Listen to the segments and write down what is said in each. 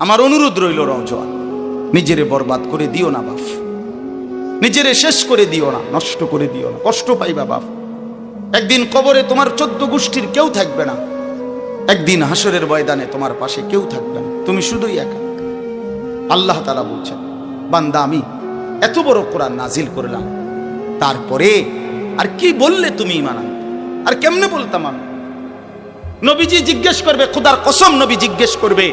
আমার অনুরোধ রইল রজওয়ান নিজেরে বরবাদ করে দিও না বাপ। নিজেরে শেষ করে দিও না, নষ্ট করে দিও না। কষ্ট পাইবা বাপ। একদিন কবরে তোমার চোদ্দ গোষ্ঠীর কেউ থাকবে না। একদিন হাসরের ময়দানে তোমার পাশে কেউ থাকবে না। তুমি শুধুই একা। আল্লাহ তালা বলছেন, বান্দা, আমি এত বড় কোরআন নাজিল করলাম। তারপরে আর কি বললে তুমি আনতে? আর কেমনে বলতাম আমি? নবীজি জিজ্ঞেস করবে, খুদার কসম নবী জিজ্ঞেস করবে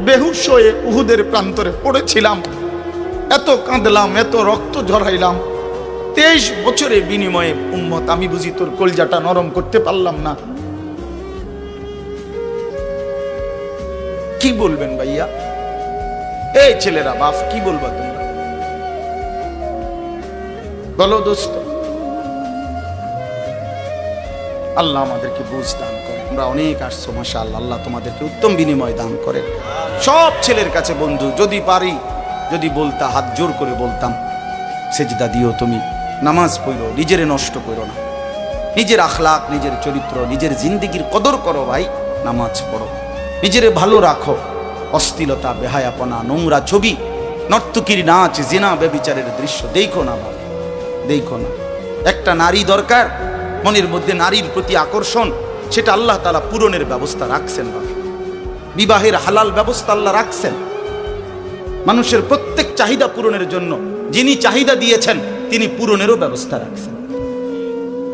বেহুশ হয়ে উহুদের প্রান্তরে পড়েছিলাম। এত কাঁদলাম, এত রক্ত ঝরাইলাম। তেইশ বছরে বিনিময়ে, উম্মত, আমি বুঝি তোর কলজাটা নরম করতে পারলাম না। কি বলবেন ভাইয়া? এই ছেলেরা বাপ কি বলবা তোমরা? বলো দোস্ত। আল্লাহ আমাদেরকে বুঝ দান করে। আমরা অনেক আসছো মাসা আল্লাহ তোমাদেরকে উত্তম বিনিময় দান করে। সব ছেলের কাছে, বন্ধু, যদি পারি, যদি বলতা, হাত জোর করে বলতাম, সেজদা দিও তুমি, নামাজ পড়ো, নিজেরে নষ্ট করো না। নিজের আখলাক নিজের চরিত্র, নিজের জিন্দিগির কদর করো ভাই, নামাজ পড়ো। নিজেরে ভালো রাখো অস্থিলতা বেহায়াপনা, নোংরা ছবি, নর্তকীর নাচ, জেনা বেবিচারের দৃশ্য, দেখো না ভাই, দেখো না। একটা নারী দরকার মনের মধ্যে নারীর প্রতি আকর্ষণ, সেটা আল্লাহ তালা পূরণের ব্যবস্থা রাখছেন বাবা বিবাহের হালাল ব্যবস্থা আল্লাহ রাখছেন। মানুষের প্রত্যেক চাহিদা পূরণের জন্য যিনি চাহিদা দিয়েছেন, তিনি পূরণেরও ব্যবস্থা রাখছেন।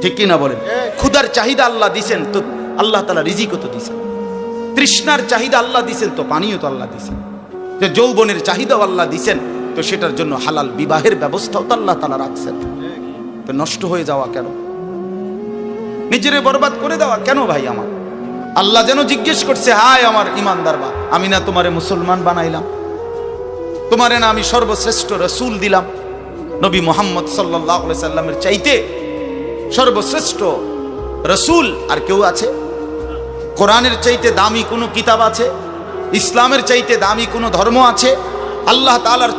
ঠিক কিনা বলেন? ক্ষুধার চাহিদা আল্লাহ দিছেন, তো আল্লাহ তালা রিজিকও তো দিছেন। তৃষ্ণার চাহিদা আল্লাহ দিছেন, তো পানীয় তো আল্লাহ দিছেন। যে যৌবনের চাহিদাও আল্লাহ দিছেন, তো সেটার জন্য হালাল বিবাহের ব্যবস্থাও তো আল্লাহ তালা রাখছেন। তো নষ্ট হয়ে যাওয়া কেন? নিজেরে বরবাদ করে দেওয়া কেন ভাই আমার? আল্লাহ যেন জিজ্ঞেস করছে, হায় আমার ইমানদার বা, আমি না তোমারে মুসলমান বানাইলাম। তোমারে না আমি সর্বশ্রেষ্ঠ রসুল দিলাম। নবী মোহাম্মদ সাল্লাহ সাল্লামের চাইতে সর্বশ্রেষ্ঠ রসুল আর কেউ আছে? কোরআনের চাইতে দামি কোনো কিতাব আছে? ইসলামের চাইতে দামি কোনো ধর্ম আছে? আল্লাহ তালার